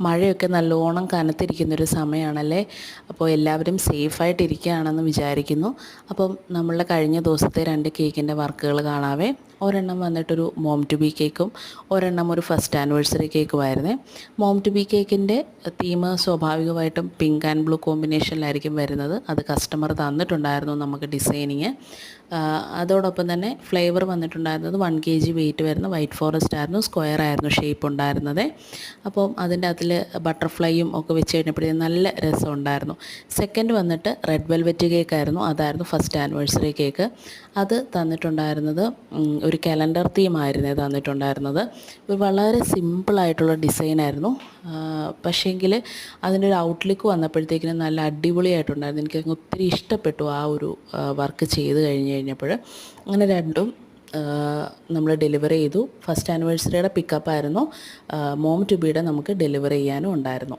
മഴയൊക്കെ നല്ലോണം കനത്തിരിക്കുന്നൊരു സമയമാണല്ലേ അപ്പോൾ എല്ലാവരും സേഫായിട്ടിരിക്കുകയാണെന്ന് വിചാരിക്കുന്നു. അപ്പം നമ്മളുടെ കഴിഞ്ഞ ദിവസത്തെ രണ്ട് കേക്കിന്റെ വർക്കുകൾ കാണാവേ. ഒരെണ്ണം വന്നിട്ടൊരു മോം ടു ബി കേക്കും ഒരെണ്ണം ഒരു ഫസ്റ്റ് ആനിവേഴ്സറി കേക്കുമായിരുന്നേ. മോം ടു ബി കേക്കിന്റെ തീം സ്വാഭാവികമായിട്ടും പിങ്ക് ആൻഡ് ബ്ലൂ കോമ്പിനേഷനിലായിരിക്കും വരുന്നത്. അത് കസ്റ്റമർ തന്നിട്ടുണ്ടായിരുന്നു നമുക്ക് ഡിസൈനിങ്. അതോടൊപ്പം തന്നെ ഫ്ലേവർ വന്നിട്ടുണ്ടായിരുന്നത് വൺ കെ ജി വെയിറ്റ് വരുന്ന വൈറ്റ് ഫോറസ്റ്റ് ആയിരുന്നു സ്ക്വയർ ആയിരുന്നു ഷേപ്പ് ഉണ്ടായിരുന്നത്. അപ്പം അതിന്റെ അതിൽ ബട്ടർഫ്ലൈയും ഒക്കെ വെച്ച് കഴിഞ്ഞപ്പോഴത്തേക്ക് നല്ല രസം ഉണ്ടായിരുന്നു. സെക്കൻഡ് വന്നിട്ട് റെഡ് വെൽവെറ്റ് കേക്ക് ആയിരുന്നു അതായിരുന്നു ഫസ്റ്റ് ആനിവേഴ്സറി കേക്ക്. അത് തന്നിട്ടുണ്ടായിരുന്നത് ഒരു കലണ്ടർ തീമായിരുന്നു തന്നിട്ടുണ്ടായിരുന്നത്. ഒരു വളരെ സിമ്പിളായിട്ടുള്ള ഡിസൈനായിരുന്നു പക്ഷേങ്കിൽ അതിന്റെ ഒരു ഔട്ട്ലുക്ക് വന്നപ്പോഴത്തേക്കിനും നല്ല അടിപൊളിയായിട്ടുണ്ടായിരുന്നു. എനിക്ക് ഒത്തിരി ഇഷ്ടപ്പെട്ടു ആ ഒരു വർക്ക് ചെയ്ത് കഴിഞ്ഞ് കഴിഞ്ഞപ്പോൾ അങ്ങനെ രണ്ടും നമ്മൾ ഡെലിവറി ചെയ്തു. ഫസ്റ്റ് ആനിവേഴ്സറിയുടെ പിക്കപ്പായിരുന്നു മോം ടു ബിയുടെ നമുക്ക് ഡെലിവറി ചെയ്യാനും ഉണ്ടായിരുന്നു.